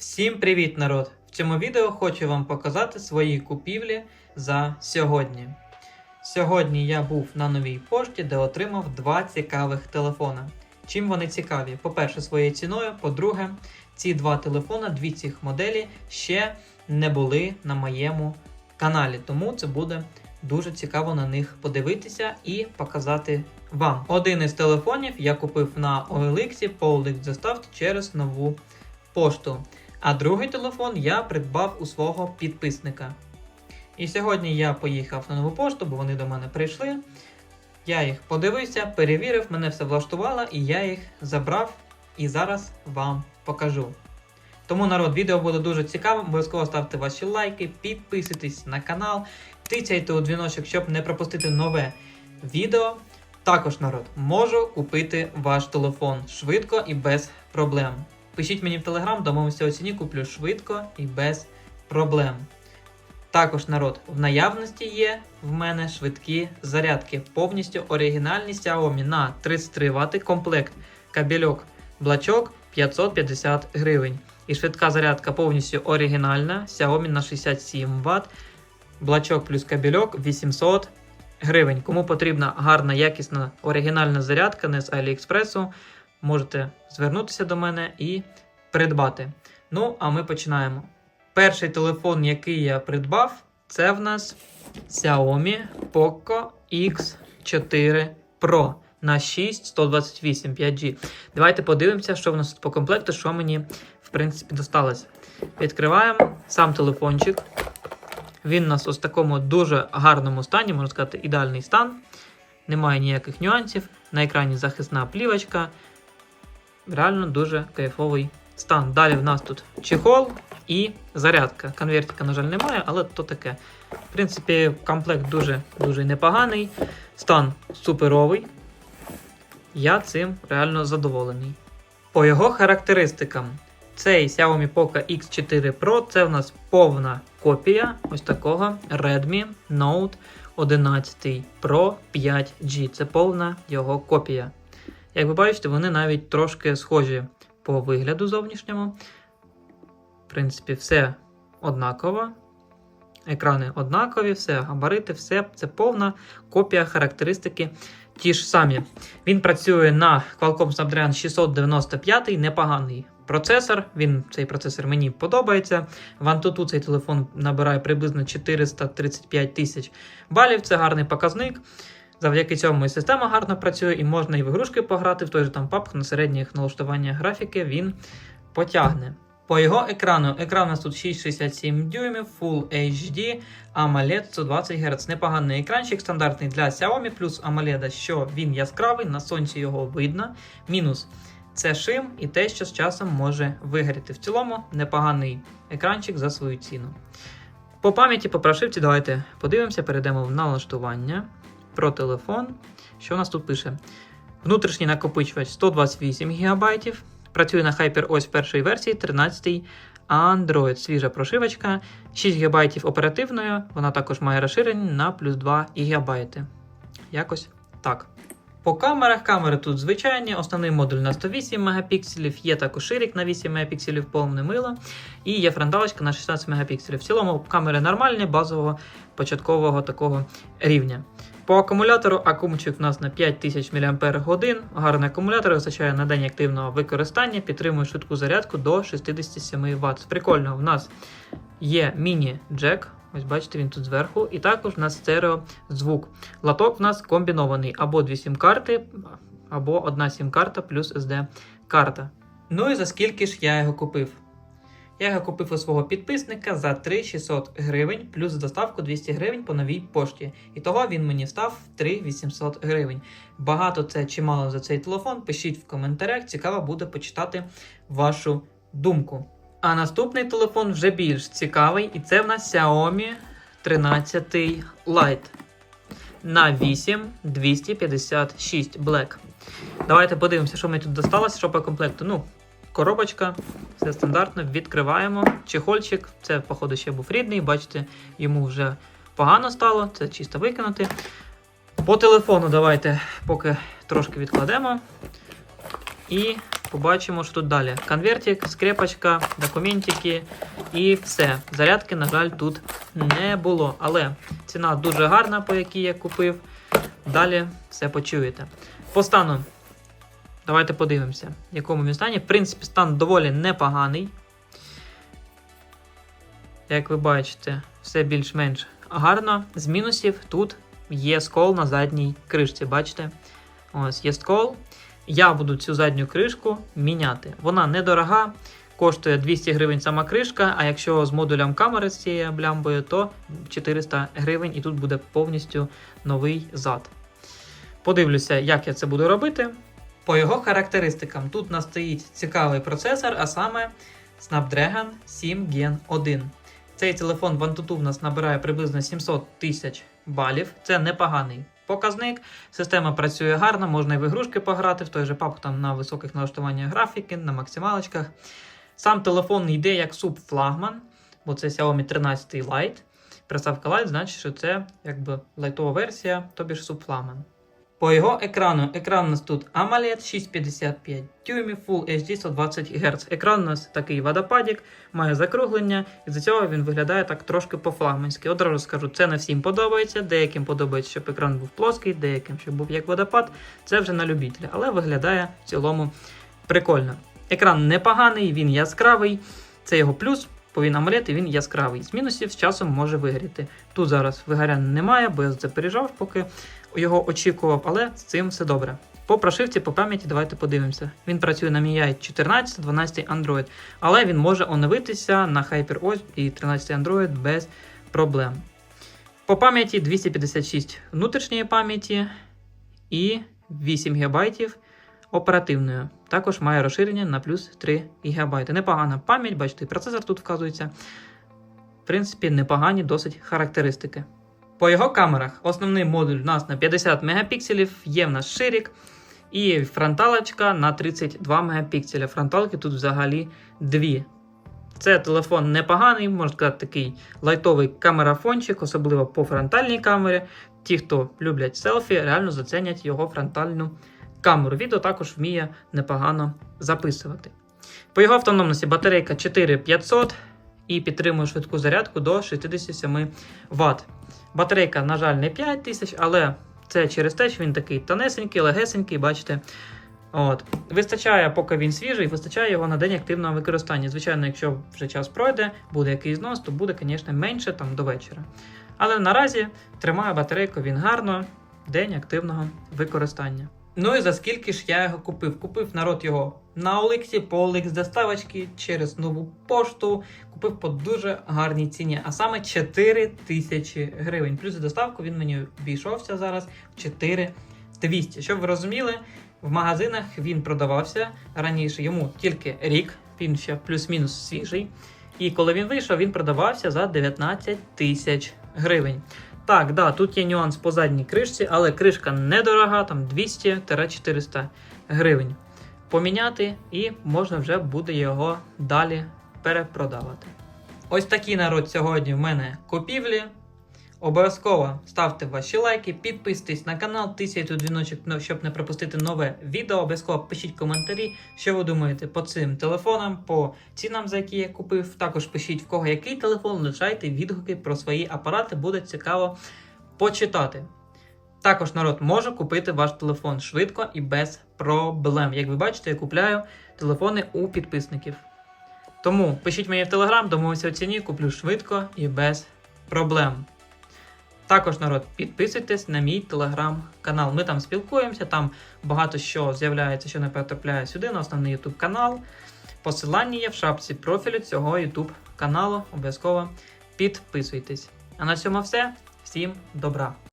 Всім привіт, народ! В цьому відео хочу вам показати свої купівлі за сьогодні. Сьогодні я був на новій пошті, де отримав два цікавих телефона. Чим вони цікаві? По-перше, своєю ціною. По-друге, ці два телефона, дві цих моделі ще не були на моєму каналі, тому це буде дуже цікаво на них подивитися і показати вам. Один із телефонів я купив на OLX по OLX доставці через нову пошту. А другий телефон я придбав у свого підписника. І сьогодні я поїхав на нову пошту, бо вони до мене прийшли. Я їх подивився, перевірив, мене все влаштувало, і я їх забрав і зараз вам покажу. Тому народ, відео буде дуже цікавим. Обов'язково ставте ваші лайки, підписуйтесь на канал, тицяйте у дзвіночок, щоб не пропустити нове відео. Також, народ, можу купити ваш телефон швидко і без проблем. Пишіть мені в телеграм, домовимося у ціні, куплю швидко і без проблем. Також народ, в наявності є в мене швидкі зарядки, повністю оригінальні Xiaomi на 33 Вт комплект, кабельок, блачок 550 гривень. І швидка зарядка повністю оригінальна, Xiaomi на 67 Вт, блачок плюс кабельок 800 гривень. Кому потрібна гарна, якісна оригінальна зарядка, не з Аліекспресу, можете звернутися до мене і придбати. Ну, а ми починаємо. Перший телефон, який я придбав, це в нас Xiaomi Poco X4 Pro на 6128 5G. Давайте подивимося, що в нас тут по комплекту, що мені, в принципі, досталося. Відкриваємо сам телефончик. Він у нас ось в такому дуже гарному стані, можна сказати, ідеальний стан. Немає ніяких нюансів. На екрані захисна плівочка. Реально дуже кайфовий стан. Далі в нас тут чехол і зарядка. Конвертика, на жаль, немає, але то таке. В принципі, комплект дуже дуже непоганий. Стан суперовий. Я цим реально задоволений. По його характеристикам, цей Xiaomi Poco X4 Pro це в нас повна копія ось такого Redmi Note 11 Pro 5G. Це повна його копія. Як ви бачите, вони навіть трошки схожі по вигляду зовнішньому. В принципі, все однаково. Екрани однакові, все, габарити, все це повна копія характеристики. Ті ж самі. Він працює на Qualcomm Snapdragon 695, непоганий процесор. Він, Цей процесор мені подобається. В Antutu цей телефон набирає приблизно 435 тисяч балів. Це гарний показник. Завдяки цьому і система гарно працює, і можна і в ігрушки пограти, в той же там PUBG на середніх налаштуваннях графіки він потягне. По його екрану, екран у нас тут 6,67 дюймів, Full HD, AMOLED 120 Гц. Непоганий екранчик, стандартний для Xiaomi, плюс AMOLED, що він яскравий, на сонці його видно. Мінус це шим і те, що з часом може вигоріти. В цілому непоганий екранчик за свою ціну. По пам'яті, по прошивці, давайте подивимося, перейдемо в налаштування про телефон. Що у нас тут пише? Внутрішній накопичувач 128 ГБ. Працює на HyperOS першої версії 13 Android. Свіжа прошивочка. 6 ГБ оперативною. Вона також має розширення на плюс 2 ГБ. Якось так. По камерах камери тут звичайні, основний модуль на 108 мегапікселів, є також ширик на 8 мегапікселів, повне мило, і є фронталочка на 16 мегапікселів. В цілому камери нормальні, базового початкового такого рівня. По акумулятору акумчик у нас на 5000 мАч. Гарний акумулятор вистачає на день активного використання, підтримує швидку зарядку до 67 Вт. Прикольно, в нас є міні-джек. Ось бачите, він тут зверху. І також у нас стерео звук. Латок в нас комбінований або дві сім-карти, або одна сім-карта плюс SD-карта. Ну і за скільки ж я його купив? Я його купив у свого підписника за 3600 гривень, плюс доставку 200 гривень по новій пошті. І того він мені став 3800 гривень. Багато це чи мало за цей телефон? Пишіть в коментарях, цікаво буде почитати вашу думку. А наступний телефон вже більш цікавий, і це в нас Xiaomi 13 Lite на 8256 Black. Давайте подивимося, що мені тут досталося, що по комплекту. Ну, коробочка, все стандартно, відкриваємо. Чехольчик, це, походу, ще був рідний, бачите, йому вже погано стало, це чисто викинути. По телефону давайте поки трошки відкладемо. І побачимо, що тут далі. Конвертик, скрепочка, документики і все. Зарядки, на жаль, тут не було. Але ціна дуже гарна, по якій я купив. Далі все почуєте. По стану. Давайте подивимося, в якому він стані. В принципі, стан доволі непоганий. Як ви бачите, все більш-менш гарно. З мінусів тут є скол на задній кришці. Бачите? Ось є скол. Я буду цю задню кришку міняти. Вона недорога, коштує 200 гривень сама кришка, а якщо з модулем камери з цією блямбою, то 400 гривень і тут буде повністю новий зад. Подивлюся, як я це буду робити. По його характеристикам тут нас стоїть цікавий процесор, а саме Snapdragon 7 Gen 1. Цей телефон в Antutu в нас набирає приблизно 700 тисяч балів. Це непоганий показник. Система працює гарно, можна і в ігрушки пограти, в той же папку там на високих налаштуваннях графіки, на максималочках. Сам телефон йде як субфлагман, бо це Xiaomi 13 Lite. Приставка Lite значить, що це якби лайтова версія, тобі ж субфлагман. По його екрану, екран у нас тут AMOLED 655 дюймів Full HD 120 Гц. Екран у нас такий водопадік, має закруглення, і за цього він виглядає так трошки по-флагманськи. Одразу скажу, це не всім подобається. Деяким подобається, щоб екран був плоский, деяким, щоб був як водопад. Це вже на любителя, але виглядає в цілому прикольно. Екран непоганий, він яскравий. Це його плюс, бо він і він яскравий. З мінусів з часом може вигоріти. Тут зараз вигоряння немає, бо я це пережав, поки його очікував, але з цим все добре. По прошивці, по пам'яті, давайте подивимося. Він працює на MIUI 14, 12 Android, але він може оновитися на HyperOS і 13 Android без проблем. По пам'яті 256 внутрішньої пам'яті і 8 ГБ оперативної. Також має розширення на плюс 3 ГБ. Непогана пам'ять, бачите, процесор тут вказується. В принципі, непогані досить характеристики. По його камерах основний модуль у нас на 50 мегапікселів, є в нас ширік і фронталочка на 32 мегапікселя. Фронталки тут взагалі дві. Це телефон непоганий, можна сказати, такий лайтовий камерафончик, особливо по фронтальній камері. Ті, хто люблять селфі, реально зацінять його фронтальну камеру. Відео також вміє непогано записувати. По його автономності батарейка 4500 і підтримує швидку зарядку до 67 Вт. Батарейка, на жаль, не 5000, але це через те, що він такий тонесенький, легесенький, бачите. От. Вистачає, поки він свіжий, вистачає його на день активного використання. Звичайно, якщо вже час пройде, буде якийсь знос, то буде, звісно, менше там до вечора. Але наразі тримає батарейку він гарно, день активного використання. Ну і за скільки ж я його купив? Купив народ його на Олексі, по Олекс доставочки через нову пошту. Купив по дуже гарній ціні, а саме 4 тисячі гривень. Плюс доставку він мені обійшовся зараз в 4200. Щоб ви розуміли, в магазинах він продавався раніше, йому тільки рік, він ще плюс-мінус свіжий. І коли він вийшов, він продавався за 19 тисяч гривень. Так, да, тут є нюанс по задній кришці, але кришка недорога, там 200-400 гривень. Поміняти і можна вже буде його далі перепродавати. Ось такий народ сьогодні в мене купівлі. Обов'язково ставте ваші лайки, підписуйтесь на канал, тисяйте дзвіночок, щоб не пропустити нове відео. Обов'язково пишіть коментарі, що ви думаєте по цим телефонам, по цінам, за які я купив. Також пишіть в кого який телефон, лишайте відгуки про свої апарати, буде цікаво почитати. Також народ може купити ваш телефон швидко і без проблем. Як ви бачите, я купляю телефони у підписників. Тому пишіть мені в телеграм, домовимося у ціні, куплю швидко і без проблем. Також народ, підписуйтесь на мій телеграм-канал. Ми там спілкуємося, там багато що з'являється, що не потрапляє сюди, на основний YouTube канал. Посилання є в шапці профілю цього YouTube каналу. Обов'язково підписуйтесь. А на цьому все. Всім добра!